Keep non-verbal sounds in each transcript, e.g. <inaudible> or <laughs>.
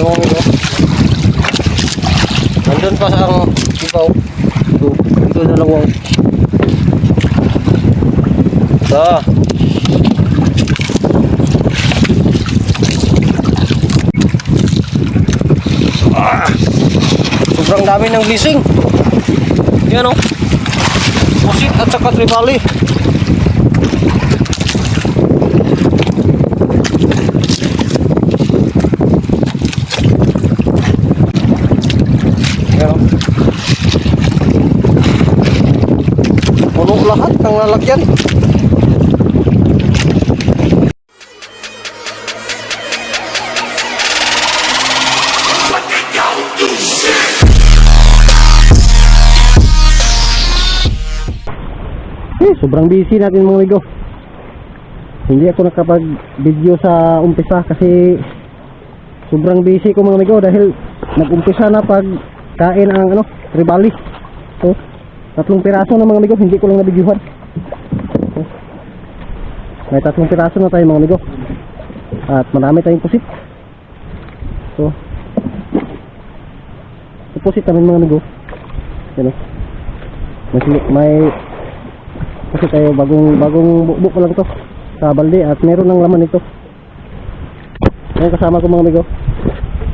Ito mga amigo. Nandun pa sa ang ibaw. Ito, ito na lang wow. Ito. Ah, sobrang dami ng gising. Yan o. Pusit at saka tribali. Puno lahat ng lalagyan. Eh, sobrang busy natin mga amigo. Hindi ako nakapag-video sa umpisa kasi sobrang busy ko mga amigo dahil nag-umpisa na pag kain ang ano, ribali. So, tatlong piraso na mga amigo, hindi ko lang nabidyohan. So, may tatlong piraso na tayo mga amigo. At marami tayong pusit. So, pusit namin mga amigo. Yan o. May, may kasi tayo bagong bagong bukbuk pa lang to sa balde at meron ng laman ito. Ngayon kasama ko mga amigo.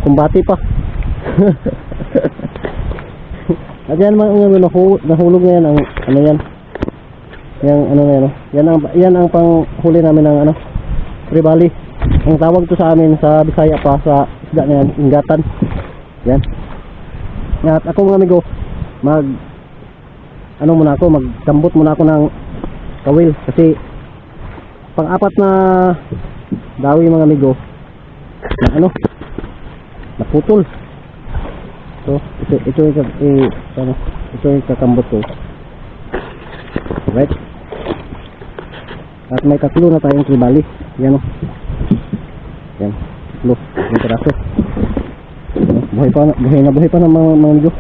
Kumbati pa. <laughs> at yan mga ano, nahu, nahulog na yan ang ano yan. Yang ano na yan. oh. Yan ang yan ang panghuli namin ng ano. Ribali. Ang tawag to sa amin sa Bisaya pa sa isda na yan, ingatan. Yan. At ako mga amigo, mag ano muna ako, magkambot muna ako ng kawil kasi pang-apat na dawi mga amigo na ano naputol so ito ito yung eh, ano, ito yung kakambot ko. Right? At may tatlo na tayong tribali. Yan o yan. Tatlo yung peraso buhay pa buhay na buhay pa ng mga, mga amigo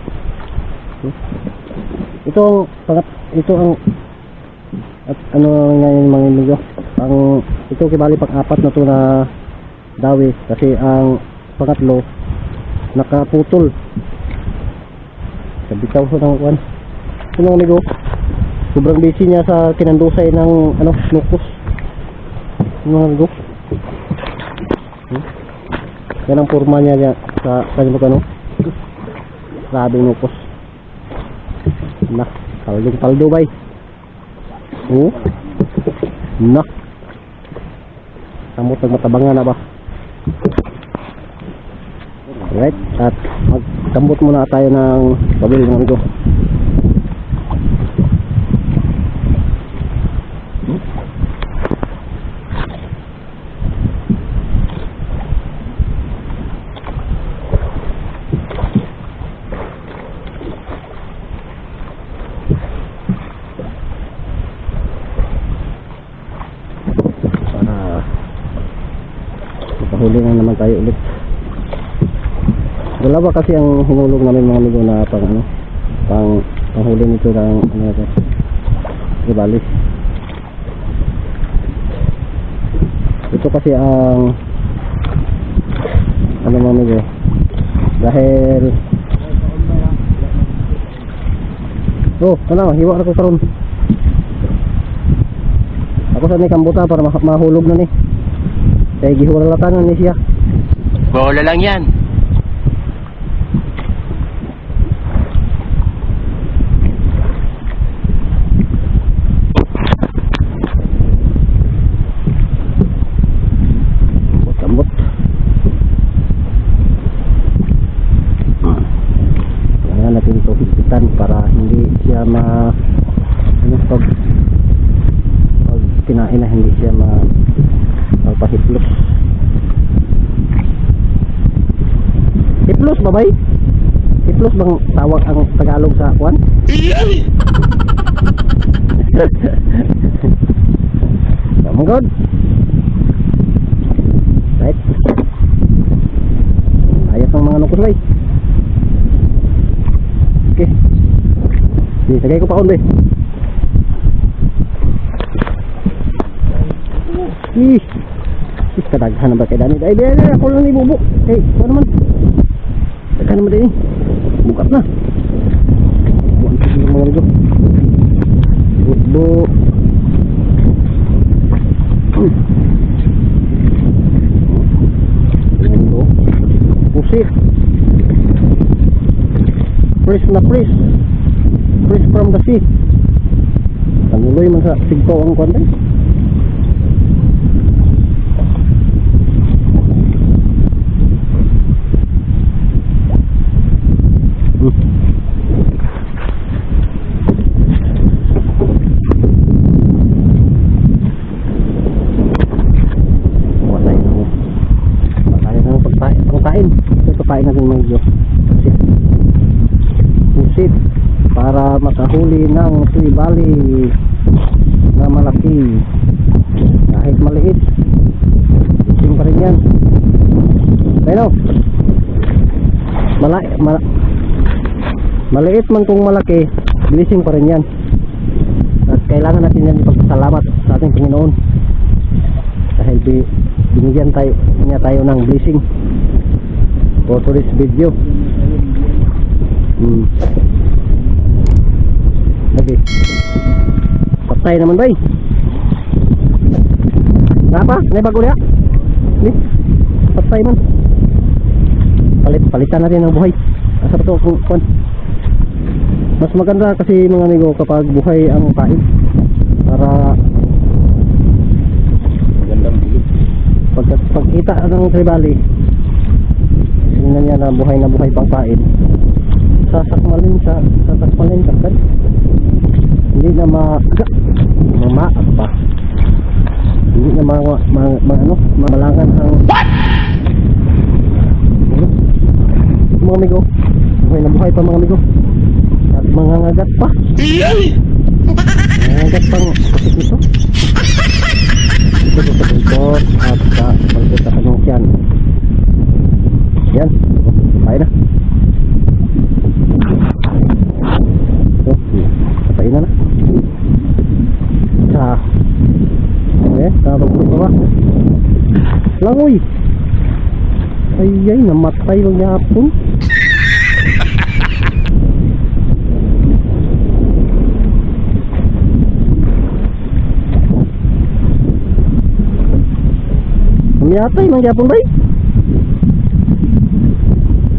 ito ang pangat ito ang at ano ngayon mga amigo ang ito kibali pang apat na to na dawi. Kasi ang pangatlo nakaputol sabitaw sa ng kwan ito mga amigo sobrang busy niya sa kinandusay ng ano lupus mga amigo hmm? yan ang forma niya niya sa kanyang ano grabing lupus na kaldong paldo bay Oo. Na. Samot nagmatabangan na ba? Right. At magkambot muna tayo ng kabil mga amigo. para makahuli na naman tayo ulit dalawa kasi ang hinulog namin mga amigo na pang ano pang panghuli nito ng ano ito ribali ito kasi ang ano mga amigo dahil oh ano hiwa na ko karon ako sa ni kambuta para ma- mahulog na ni. Kaya gihuwala latangan ni siya. Bola lang yan. Higpitan para hindi siya ma ano pag pag kinain na hindi siya ma magpahiplos. Hiplos ba bay? Hiplos bang tawag ang Tagalog sa kwan? Come on, good. Right. Ayos ang mga nukos, bay. Okay. Di, sagay ko pa kundi. Ih. Ih, kadaghan na ba kay Dani? Ay, di, di, ako lang ibubo. Eh, ano naman? Kan naman din eh. Bukat na. Buwan ko yung mga. Bukbo. Hmm. Na fresh. Fresh from the sea. Tanuloy man sa sigto ang kwanta. Hmm. Wala yun. Pagkain ng pagkain. Pagkain. Ito pagkain natin mga Diyos. Pusit. Pusit. Makahuli ng tribali na malaki. Kahit maliit. Isim pa rin yan. Pero, mala, mala, maliit man kung malaki, blessing pa rin yan. At kailangan natin yan ipagpasalamat sa ating Panginoon dahil bi binigyan tayo niya tayo ng blessing for today's video hmm. Lagi patay naman bay Napa? May bago niya? Ni? Patay man Palit, palitan natin ng buhay Asa ito kung kung mas maganda kasi mga amigo kapag buhay ang kain para Magandang bilog. pag pagkita ng tribali tingnan niya na buhay na buhay pang kain sasakmalin sa sasakmalin ka kan hindi na ma mamaak pa hindi na ma, ma, ma ano mamalangan ang Ano? mga amigo buhay na buhay pa mga amigo at mga ngagat pa mga ngagat pang kapit nito ito sa buntot at sa balbot sa kanyang tiyan. Yan. Patay na. Ito. Patay na na. Sa. Eh, tapos ko pa ba? Langoy. Ay, ay, namatay bang yapon. Umiyatay, mang yapon bay.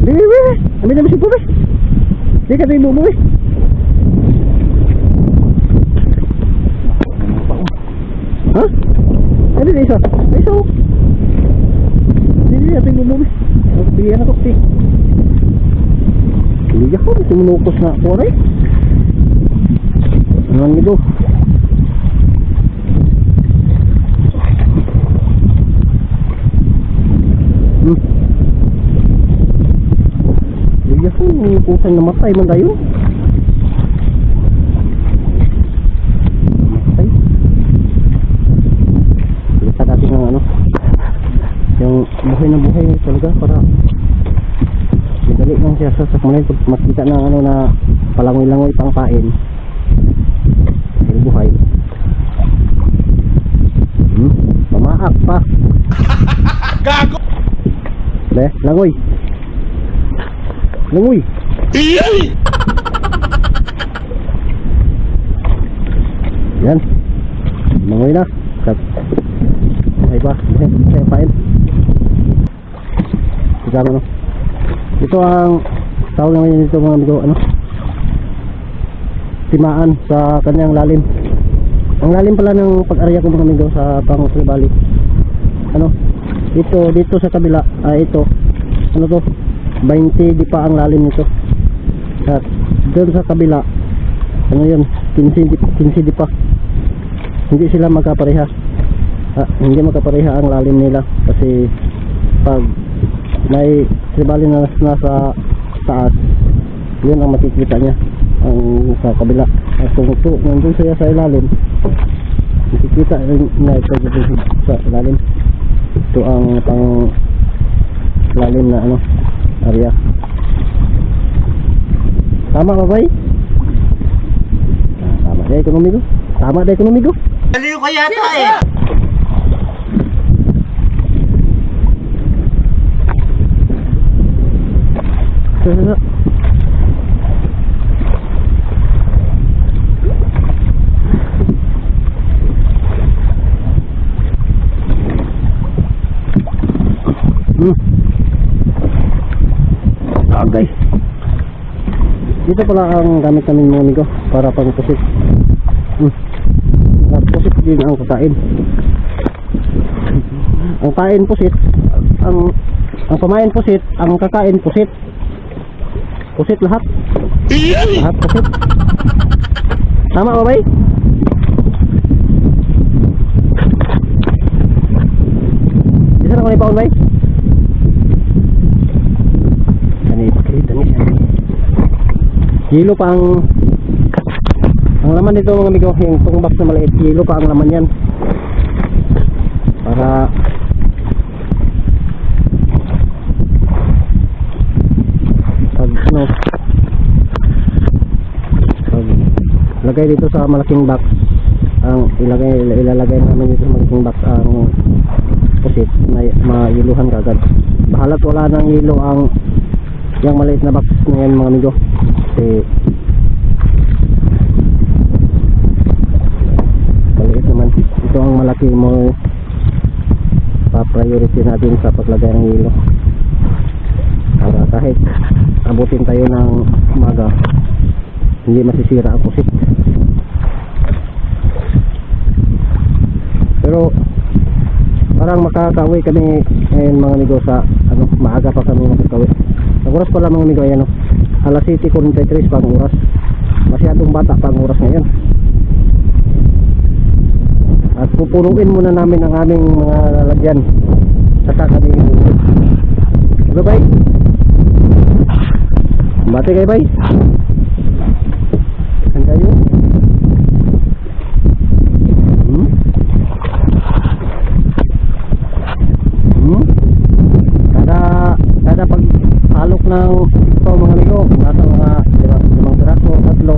Di, di, di. Ambil na bisip po, bay. Di ka tayo bubuwi. Ha? Ano di isa? Ay, isa oh. Di, di, ating bubuwi. Bigyan ako, si. Hindi ako, ito minukos na ako, rin. Ano nito? Hmm. Hindi ako, kusang namatay man tayo. Namatay. Lipat natin ng ano, yung buhay na buhay talaga para madali lang siya sa sakmalay pag makita ng ano na palangoy-langoy pang pain. Dahil buhay. Hmm, pamaak pa. <laughs> Le, langoy. Langoy. Yan. Langoy na. Ay ba? Ay, pain. Ito ano. Ito ang tawag naman dito mga amigo, ano? Timaan sa kanyang lalim. Ang lalim pala ng pag-area ko mga amigo sa Pangusli Valley. Ano? Dito, dito sa kabila, ah, ito. Ano to? 20 di pa ang lalim nito. At doon sa kabila, ano yun? 15 di, 15 di pa. Hindi sila magkapareha. Ah, hindi magkapareha ang lalim nila kasi pag may tribali na nasa taas, yun ang makikita niya. Ang sa kabila. At kung ito, nandun siya sa ilalim, makikita rin na ito dito sa ilalim. Ito ang pang lalim na ano area. Tama ba bay? Ah, tama. Na ekonomi ko tama na ekonomi ko Aliw ka yata eh. Sa, sa, sa. Hmm. Agay. Dito pala ang gamit namin mga amigo para pang pusit. Hmm. At pusit din ang kakain. ang kain pusit, ang ang pamain pusit, ang kakain pusit. Pusit lahat. Lahat pusit. Tama ba bay? Bisa na ko ni paon bay? Ano ipakita ni siya. Hilo pa ang ang laman nito mga amigo, yung box na maliit, hilo pa ang laman yan. Para pag ano pag lagay dito sa malaking box. Ang ilagay ilalagay namin dito sa malaking box ang pusit may mailuhan kagad. Bahalat wala nang ilo ang yung maliit na box na yan mga amigo. Kasi maliit naman. Ito ang malaki mo pa-priority natin sa paglagay ng ilo para kahit abutin tayo ng umaga hindi masisira ang pusit pero parang makakauwi kami ngayon mga amigo sa ano, maaga pa kami makakauwi. Ang oras pala mga amigo ayan o alas 7.43 pang oras. Masyadong bata pang oras ngayon. At pupunuin muna namin ang aming mga lalagyan. Saka kami bye bye bate kayo bye saan kayo hmm? Hmm? kada kada pag halok ng ito mga amigo nasa mga limang, limang piraso tatlo.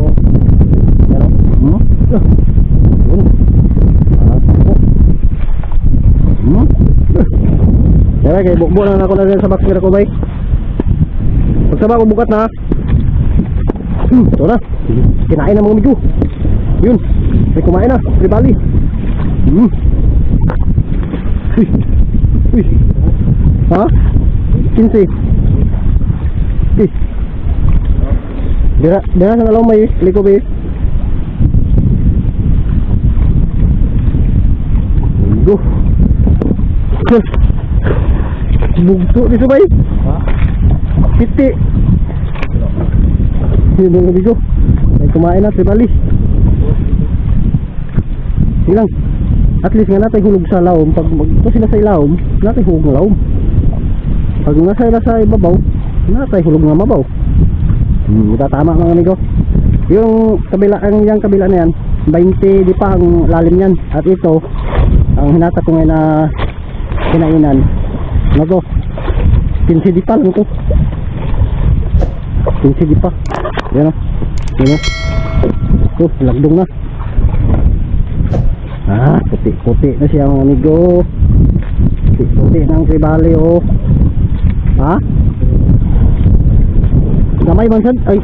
Gano'n hmm? Yun sampo hmm? Kaya kay bukbo na ako na rin sa bakir ko bay. Pagsaba ko bukat na Hmm, ito na. Kinain na mga amigo. Yun, may kumain na, tribali Hmm. Uy, uy. Ha? 15 Uy Dira, dira sa nalaw may liko ba Amigo Bugso dito bay. Ha? Piti Yun ang amigo May kumain na, tribali Sige lang At least nga natin hulog sa laom. Pag magto sila sa ilaom Natin hulog ng laom. Pag nasa sa ibabaw Natin hulog ng mabaw Hmm, tama mga amigo. Yung kabila, ang yung kabila na yan 20 di pa ang lalim yan. At ito Ang hinata ko ngayon na Kinainan. Ano to? 15 di pa lang to. 15 di pa. Yan o. Yan o. Lagdong na. Ah, puti-puti na siya mga amigo. Puti-puti ng tribali oh. Ha? Gamay man sad. Ay.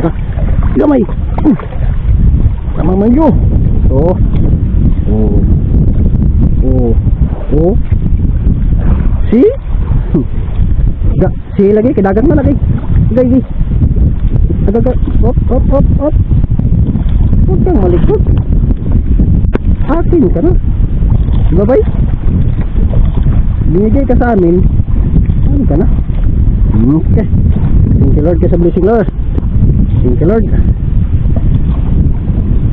Ara. Gamay. Uh. Tama man yo. Oh. Oh. Oh. Oh. Si? Da, si lagi kidagat man lagi. Lagi. Agak op op op op. Huwag malikot. Atin ka na. Babay. Binigay ka sa amin. Ano ka na? Okay. Thank you Lord ka sa blessing Lord. Thank you Lord.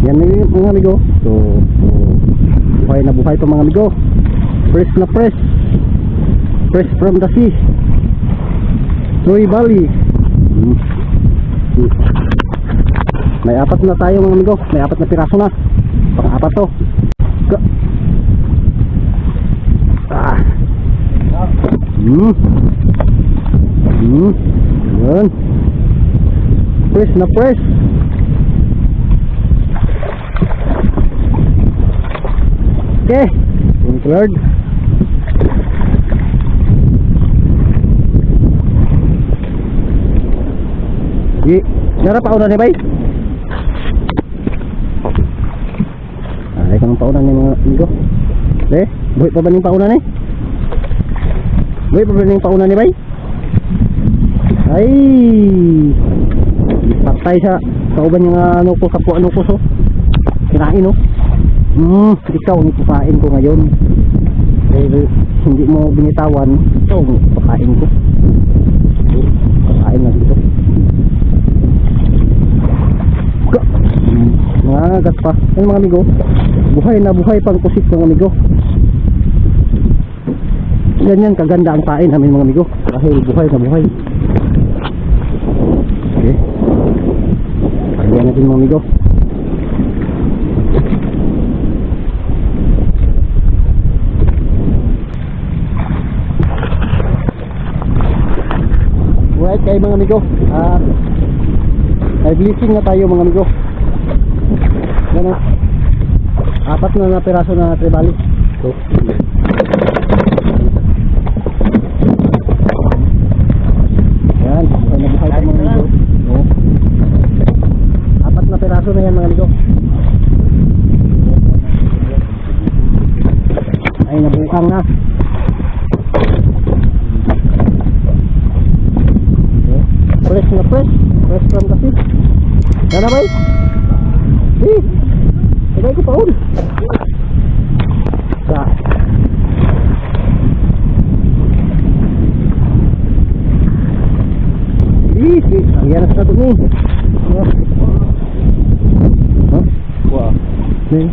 Yan na mga amigo. So, so buhay na buhay pa mga amigo. Fresh na fresh. Fresh from the sea. Troy Valley. Hmm. Hmm. May apat na tayo mga amigo. May apat na piraso na. Pang-apat to. Ah. Hmm. Hmm. Yun. Fresh na fresh. Okay. Lord. Di, nara pauna ni bay. Ay, kang pauna ni mga amigo. De, buhay pa ba ning pauna ni? Buhay pa ba ning pauna ni bay? Ay, patay sa kauban yung ano ko kapwa ano ko so. Kinain no. Hmm, ikaw ang kukain ko ngayon. Dahil hindi mo binitawan, ikaw ang kukain ko. Kukain na dito. Ga! Nangagat pa. Yan mga amigo. Buhay na buhay pang kusit mga amigo. Ganyan kaganda ang pain namin mga amigo. Dahil buhay na buhay. Okay. Pagyan natin mga amigo. Alright kayo mga amigo. At nag-leasing na tayo mga amigo. Yan o. Apat na na piraso na tribali. So, yan. Buhay na buhay pa mga amigo. Oo. Apat na yan mga amigo. Ay nabukang na. Fresh na fresh. Fresh from kasi. Yan na ba? Eh. Tagay ko pa un. Sa. Eh, eh. Ang yan na sa ito ni. Ha? Wah. Nih.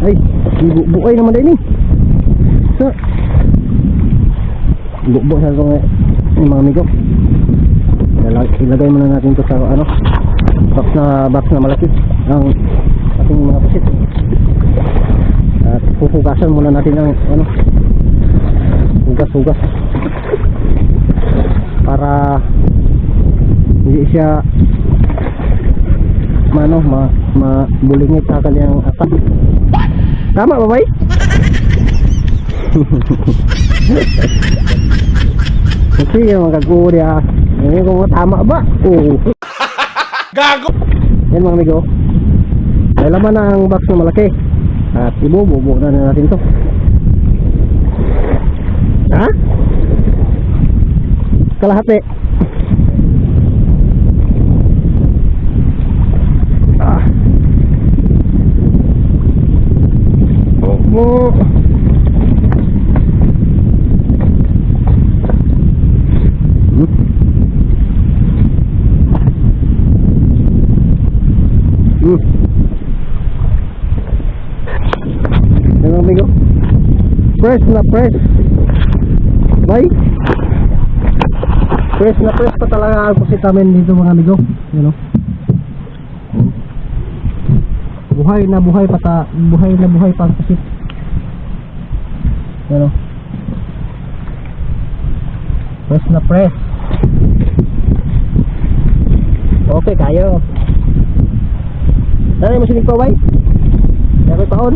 Ay, bu buhay naman din eh. Sa. Bukbo sa itong eh, mga amigo. Ilagay, muna natin to sa ano box na box na malaki ang ating mga pusit at pupugasan muna natin ang ano hugas hugas para hindi siya mano ma mabulingit sa kanyang atak tama ba bay? Kasi <laughs> yung magaguri ah Ini kung tama ba? Oo <laughs> Gago! Yan mga amigo. May laman na ang box na malaki. At ibububo na natin to. Ha? Kalahati. Ah. Hmm. Yan ang amigo. Fresh na fresh. Bay. Fresh na fresh pa talaga ang kusit namin dito mga amigo. Yan o. Buhay na buhay pa ta, buhay na buhay pa ang kusit. Yan o. Fresh na fresh. Okay kayo. Dali mo sinig pa, bay? Dali paon.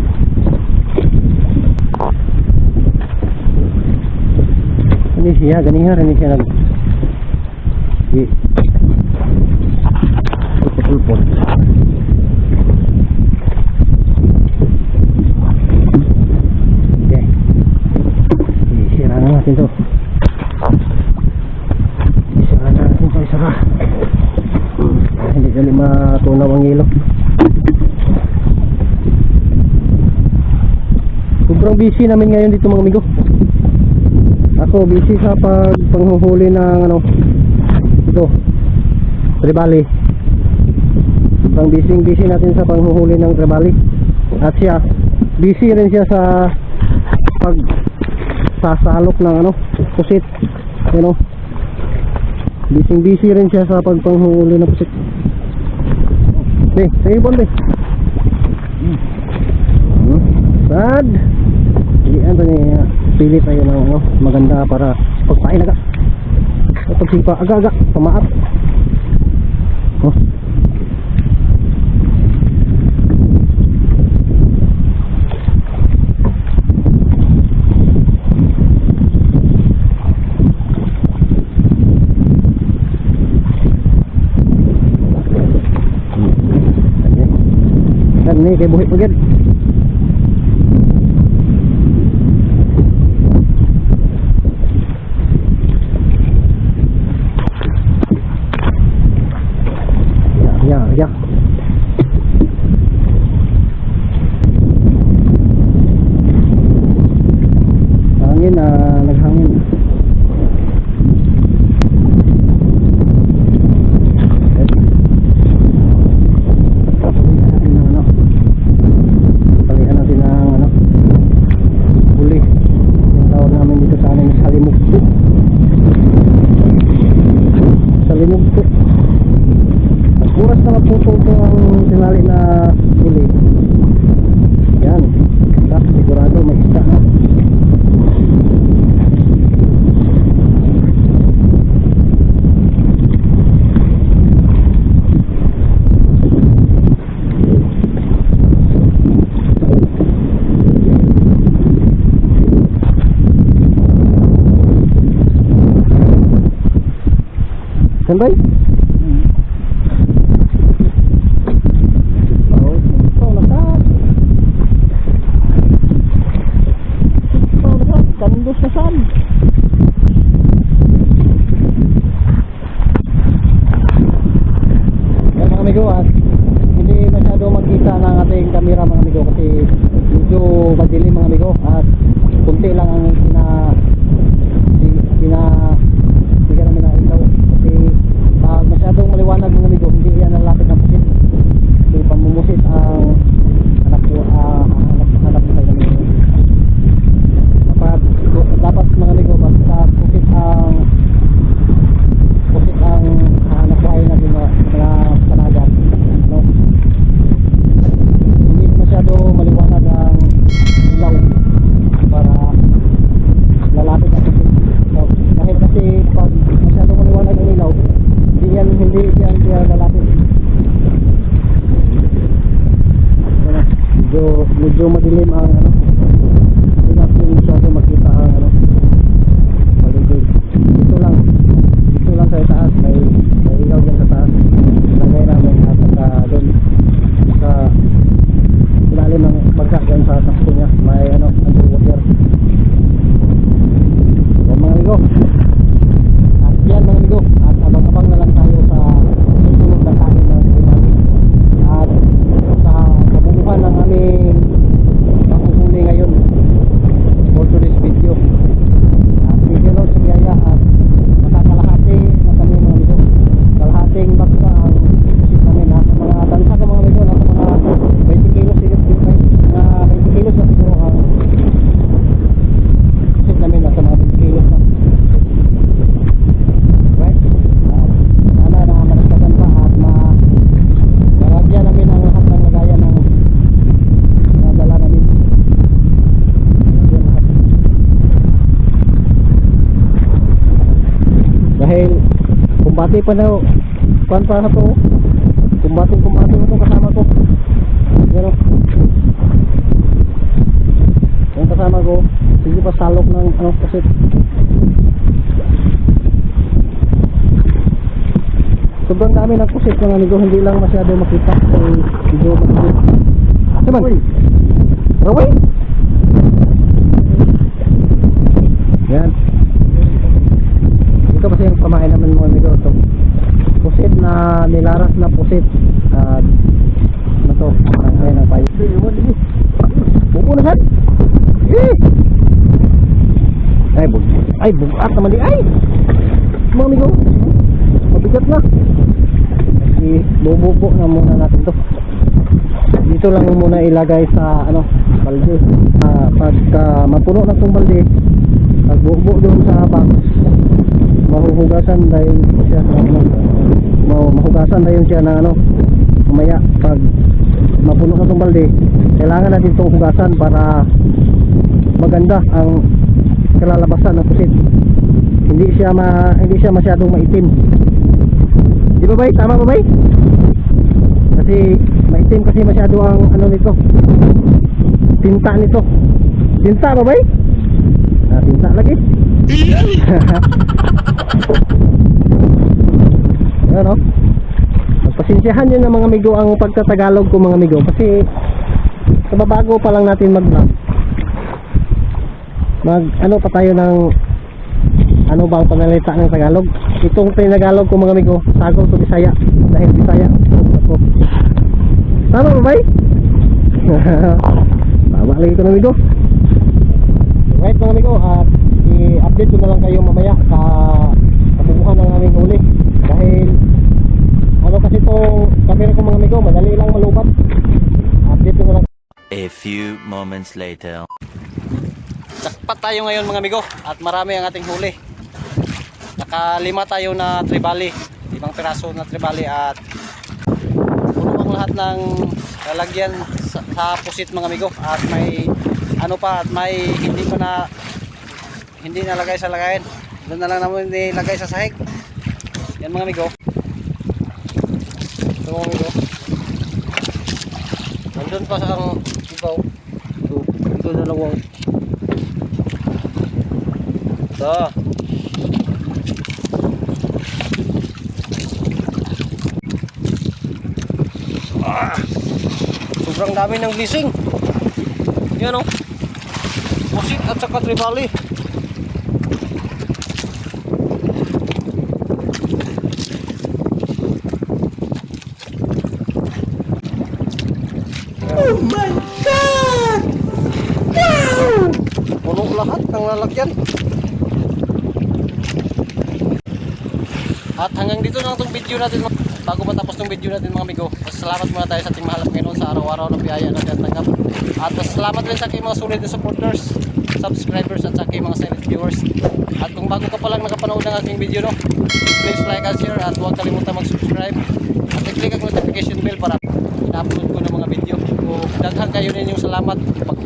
Ini siya, ganihan, ini siya nag... Di... Pulpot-pulpot. Okay. Isira na natin to. Isira na natin to, isira. Ah, Hindi dali matunaw ang ilok. Sobrang busy namin ngayon dito mga amigo. Ako busy sa pag panghuhuli ng ano ito. Tribali. Sobrang busy busy natin sa panghuhuli ng tribali. At siya busy rin siya sa pag sasalok ng ano pusit. You know. Busy busy rin siya sa pag panghuhuli ng pusit. Sige bon be. Hmm. Sad. Iyan to niya. Pili tayo ng ano, maganda para pagpain aga. O pagsipa aga aga, pamaat. Oh. Ini kay buhit pagid. Ya, ভাই hindi yan hindi lalapit Ano, medyo medyo madilim ang ano hindi natin masyado makita ang ano paligid dito lang dito lang sa taas may may ilaw dyan sa taas ilagay namin at saka doon sa ilalim ng bangka dyan sa takto niya may ano underwater yan mga amigo at yan mga amigo at abang-abang na lang tayo sa susunod na kanin ng Iman at sa kabubuhan ng aming panguhuli ngayon for today's video at video notes sa biyaya at makakalahati na kami mga amigo kalahating baksa ang isip namin ha sa mga tansa ko mga amigo nasa mga 20 kilos sigit mga 20 kilos na siguro ang isip namin nasa mga 20 kilos na right at sana na malagdagan pa at ma malagyan namin ang lahat ng lagayan ng mga dala namin Lagyan lahat dahil kumbati pa na kuan pa na to. Kumbati kumbati mo itong kasama ko pero yung kasama ko sige pa salok ng ano kasi sobrang dami ng kusit mga amigo hindi lang masyado makita so medyo makita. Asa man. Raway yan namin mga amigo. Ito pusit na nilaras na pusit. At ano to? Ang kaya na saan eh ay bug ay bugat naman di ay! Mga amigo. Mabigat na. Kasi bububo na muna natin to. Dito lang muna ilagay sa ano balde. Ah, pagka mapuno na itong balde pagbubo doon sa box mahuhugasan dahil siya ano. Ma- mahugasan dahil siya ng ano. Mamaya pag mapuno na itong balde kailangan natin itong hugasan para maganda ang kalalabasan ng pusit. Hindi siya ma hindi siya masyadong maitim. Di ba bay? Tama ba bay? Kasi maitim kasi masyado ang ano nito. Tinta nito. Tinta ba bay tinta lagi <laughs> ano Pagpasensyahan nyo na mga amigo ang pagtatagalog ko mga amigo kasi kababago pa lang natin mag-vlog. Mag ano pa tayo ng ano bang panalita ng Tagalog? Itong Tagalog ko mga amigo, sagol to Bisaya dahil Bisaya. Ako. Tama ba bay? <laughs> Tama lagi ko ng amigo. Right mga amigo, at i-update ko na lang kayo mamaya sa kabubuhan ng aming huli. Dahil ano kasi itong camera ko mga amigo, madali lang malubat. Update ko na lang. A few moments later. Jackpot tayo ngayon mga amigo at marami ang ating huli. Nakalima tayo na tribali, limang piraso na tribali at puno ang lahat ng lalagyan sa, sa pusit mga amigo at may ano pa at may hindi na hindi nalagay sa lagayan. Doon na lang naman nilagay sa sahig. Yan mga amigo. Ito mga amigo. Nandun pa sa ang ibaw. Ito, ito dalawang ito. Ah, sobrang dami ng blessing. Yan o. Pusit at saka tribali. Oh my God! Wow! Puno lahat ng lalagyan. At hanggang dito na itong video natin bago matapos itong video natin mga amigo. Salamat muna tayo sa ating mahal Panginoon sa araw-araw na biyaya na tinatanggap. At salamat rin sa aking mga sulit na supporters, subscribers at sa aking mga silent viewers. At kung bago ka pa lang nakapanood ng aking video no, please like and share at huwag kalimutan mag-subscribe. At i-click ang notification bell para ina-upload ko ng mga video. So, daghang kayo ninyong salamat. Pag